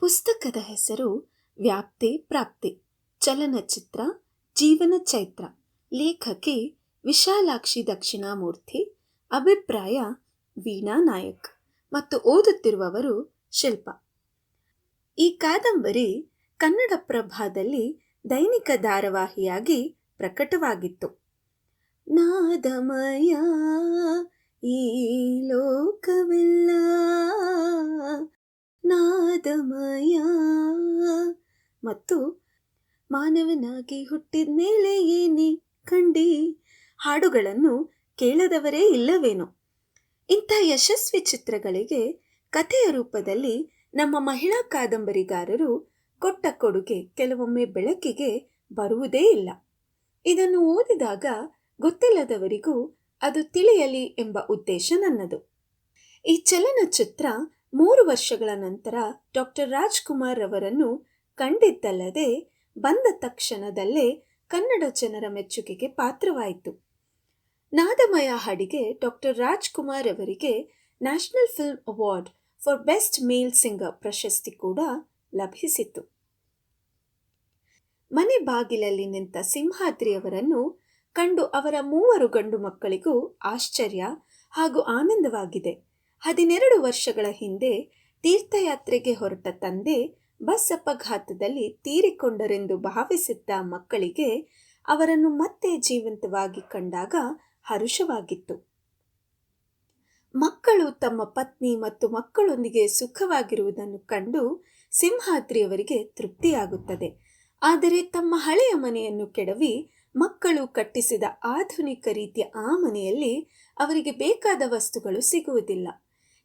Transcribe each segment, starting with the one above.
ಪುಸ್ತಕದ ಹೆಸರು ವ್ಯಾಪ್ತಿ ಪ್ರಾಪ್ತಿ, ಚಲನಚಿತ್ರ, ಜೀವನ ಚೈತ್ರ, ಲೇಖಕಿ ವಿಶಾಲಾಕ್ಷಿ ದಕ್ಷಿಣಾಮೂರ್ತಿ, ಅಭಿಪ್ರಾಯ ವೀಣಾ ನಾಯಕ್ ಮತ್ತು ಓದುತ್ತಿರುವವರು ಶಿಲ್ಪ. ಈ ಕಾದಂಬರಿ ಕನ್ನಡ ಪ್ರಭಾದಲ್ಲಿ ದೈನಿಕ ಧಾರಾವಾಹಿಯಾಗಿ ಪ್ರಕಟವಾಗಿತ್ತು. ನಾದಮಯ ಈ ಲೋಕವೆಲ್ಲ ನಾದಮಯ ಮತ್ತು ಮಾನವನಾಗಿ ಹುಟ್ಟಿದ ಮೇಲೆ ಏನೇ ಕಂಡಿ? ಹಾಡುಗಳನ್ನು ಕೇಳದವರೇ ಇಲ್ಲವೇನೋ? ಇಂಥ ಯಶಸ್ವಿ ಚಿತ್ರಗಳಿಗೆ ಕಥೆಯ ರೂಪದಲ್ಲಿ ನಮ್ಮ ಮಹಿಳಾ ಕಾದಂಬರಿಗಾರರು ಕೊಟ್ಟ ಕೊಡುಗೆ ಕೆಲವೊಮ್ಮೆ ಬೆಳಕಿಗೆ ಬರುವುದೇ ಇಲ್ಲ. ಇದನ್ನು ಓದಿದಾಗ ಗೊತ್ತಿಲ್ಲದವರಿಗೂ ಅದು ತಿಳಿಯಲಿ ಎಂಬ ಉದ್ದೇಶ ನನ್ನದು. ಈ ಚಲನಚಿತ್ರ ಮೂರು ವರ್ಷಗಳ ನಂತರ ಡಾಕ್ಟರ್ ರಾಜ್ಕುಮಾರ್ ಅವರನ್ನು ಕಂಡಿದ್ದಲ್ಲದೆ ಬಂದ ತಕ್ಷಣದಲ್ಲೇ ಕನ್ನಡ ಜನರ ಮೆಚ್ಚುಗೆಗೆ ಪಾತ್ರವಾಯಿತು. ನಾದಮಯ ಹಾಡಿಗೆ ಡಾಕ್ಟರ್ ರಾಜ್ಕುಮಾರ್ ಅವರಿಗೆ national film award for best male singer ಪ್ರಶಸ್ತಿ ಕೂಡ ಲಭಿಸಿತು ಮನೆ ಬಾಗಿಲಲ್ಲಿ ನಿಂತ ಸಿಂಹಾದ್ರಿಯವರನ್ನು ಕಂಡು ಅವರ ಮೂವರು ಗಂಡು ಮಕ್ಕಳಿಗೂ ಆಶ್ಚರ್ಯ ಹಾಗೂ ಆನಂದವಾಗಿದೆ. ಹದಿನೆರಡು ವರ್ಷಗಳ ಹಿಂದೆ ತೀರ್ಥಯಾತ್ರೆಗೆ ಹೊರಟ ತಂದೆ ಬಸ್ ಅಪಘಾತದಲ್ಲಿ ತೀರಿಕೊಂಡರೆಂದು ಭಾವಿಸಿದ್ದ ಮಕ್ಕಳಿಗೆ ಅವರನ್ನು ಮತ್ತೆ ಜೀವಂತವಾಗಿ ಕಂಡಾಗ ಹರುಷವಾಗಿತ್ತು. ಮಕ್ಕಳು ತಮ್ಮ ಪತ್ನಿ ಮತ್ತು ಮಕ್ಕಳೊಂದಿಗೆ ಸುಖವಾಗಿರುವುದನ್ನು ಕಂಡು ಸಿಂಹಾದ್ರಿಯವರಿಗೆ ತೃಪ್ತಿಯಾಗುತ್ತದೆ. ಆದರೆ ತಮ್ಮ ಹಳೆಯ ಮನೆಯನ್ನು ಕೆಡವಿ ಮಕ್ಕಳು ಕಟ್ಟಿಸಿದ ಆಧುನಿಕ ರೀತಿಯ ಆ ಮನೆಯಲ್ಲಿ ಅವರಿಗೆ ಬೇಕಾದ ವಸ್ತುಗಳು ಸಿಗುವುದಿಲ್ಲ.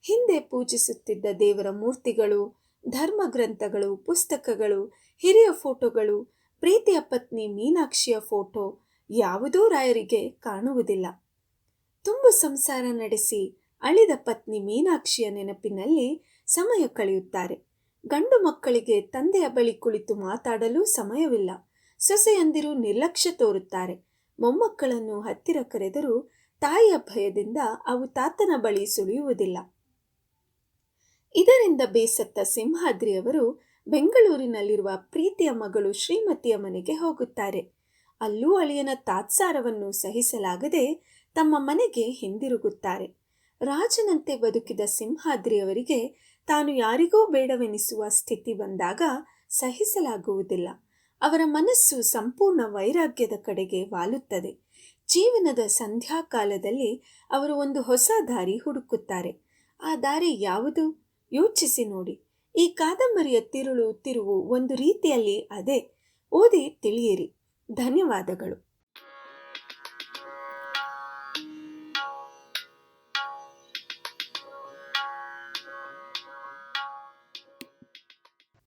ಹಿಂದೆ ಪೂಜಿಸುತ್ತಿದ್ದ ದೇವರ ಮೂರ್ತಿಗಳು ಧರ್ಮ ಗ್ರಂಥಗಳು ಪುಸ್ತಕಗಳು, ಹಿರಿಯ ಫೋಟೋಗಳು, ಪ್ರೀತಿಯ ಪತ್ನಿ ಮೀನಾಕ್ಷಿಯ ಫೋಟೋ ಯಾವುದೂ ರಾಯರಿಗೆ ಕಾಣುವುದಿಲ್ಲ. ತುಂಬು ಸಂಸಾರ ನಡೆಸಿ ಅಳಿದ ಪತ್ನಿ ಮೀನಾಕ್ಷಿಯ ನೆನಪಿನಲ್ಲಿ ಸಮಯ ಕಳೆಯುತ್ತಾರೆ. ಗಂಡು ಮಕ್ಕಳಿಗೆ ತಂದೆಯ ಬಳಿ ಕುಳಿತು ಮಾತಾಡಲು ಸಮಯವಿಲ್ಲ. ಸೊಸೆಯಂದಿರು ನಿರ್ಲಕ್ಷ್ಯ ತೋರುತ್ತಾರೆ. ಮೊಮ್ಮಕ್ಕಳನ್ನು ಹತ್ತಿರ ಕರೆದರೂ ತಾಯಿಯ ಭಯದಿಂದ ಅವು ತಾತನ ಬಳಿ ಸುಳಿಯುವುದಿಲ್ಲ. ಇದರಿಂದ ಬೇಸತ್ತ ಸಿಂಹಾದ್ರಿಯವರು ಬೆಂಗಳೂರಿನಲ್ಲಿರುವ ಪ್ರೀತಿಯ ಮಗಳು ಶ್ರೀಮತಿಯ ಮನೆಗೆ ಹೋಗುತ್ತಾರೆ. ಅಲ್ಲೂ ಅಳಿಯನ ತಾತ್ಸಾರವನ್ನು ಸಹಿಸಲಾಗದೆ ತಮ್ಮ ಮನೆಗೆ ಹಿಂದಿರುಗುತ್ತಾರೆ. ರಾಜನಂತೆ ಬದುಕಿದ ಸಿಂಹಾದ್ರಿಯವರಿಗೆ ತಾನು ಯಾರಿಗೂ ಬೇಡವೆನಿಸುವ ಸ್ಥಿತಿ ಬಂದಾಗ ಸಹಿಸಲಾಗುವುದಿಲ್ಲ. ಅವರ ಮನಸ್ಸು ಸಂಪೂರ್ಣ ವೈರಾಗ್ಯದ ಕಡೆಗೆ ವಾಲುತ್ತದೆ. ಜೀವನದ ಸಂಧ್ಯಾಕಾಲದಲ್ಲಿ ಅವರು ಒಂದು ಹೊಸ ದಾರಿ ಹುಡುಕುತ್ತಾರೆ. ಆ ದಾರಿ ಯಾವುದು? ಯೋಚಿಸಿ ನೋಡಿ. ಈ ಕಾದಂಬರಿಯ ತಿರುಳು ತಿರುವು ಒಂದು ರೀತಿಯಲ್ಲಿ ಅದೇ. ಓದಿ ತಿಳಿಯಿರಿ. ಧನ್ಯವಾದಗಳು.